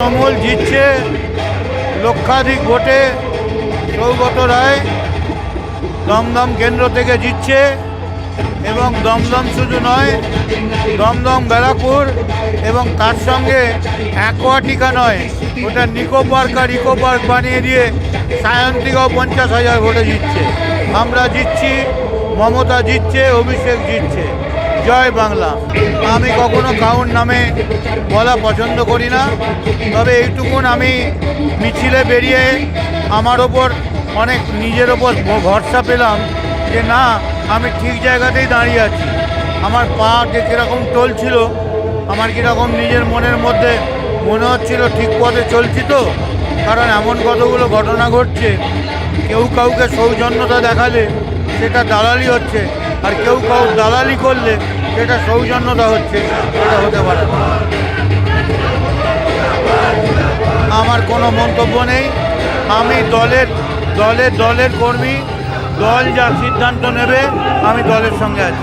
তৃণমূল জিতছে, লক্ষাধিক ভোটে সৌগত রায় দমদম কেন্দ্র থেকে জিতছে এবং দমদম শুধু নয়, দমদম ব্যারাকপুর এবং তার সঙ্গে অ্যাকোয়াটিকা নয়, ওটা নিকো পার্ক আর ইকো পার্ক বানিয়ে দিয়ে সায়ন্তিকাও পঞ্চাশ হাজার ভোটে জিতছে। আমরা জিতছি, মমতা জিতছে, অভিষেক জিতছে। জয় বাংলা। আমি কখনো কাউর নামে বলা পছন্দ করি না, তবে এইটুকুন আমি মিছিলে বেরিয়ে আমার ওপর অনেক নিজের ওপর ভরসা পেলাম যে না, আমি ঠিক জায়গাতেই দাঁড়িয়ে আছি। আমার পা যে কীরকম চলছিল, আমার কীরকম নিজের মনের মধ্যে মনে হচ্ছিল ঠিক পথে চলছি তো, কারণ এমন কতগুলো ঘটনা ঘটছে, কেউ কাউকে সৌজন্যতা দেখালে সেটা দালালি হচ্ছে, আর কেউ কাউ দালালি করলে সেটা সৌজন্যতা হচ্ছে এটা হতে পারে আমার কোনো মন্তব্য নেই। আমি দলের দলের দলের কর্মী, দল যা সিদ্ধান্ত নেবে, আমি দলের সঙ্গে আছি।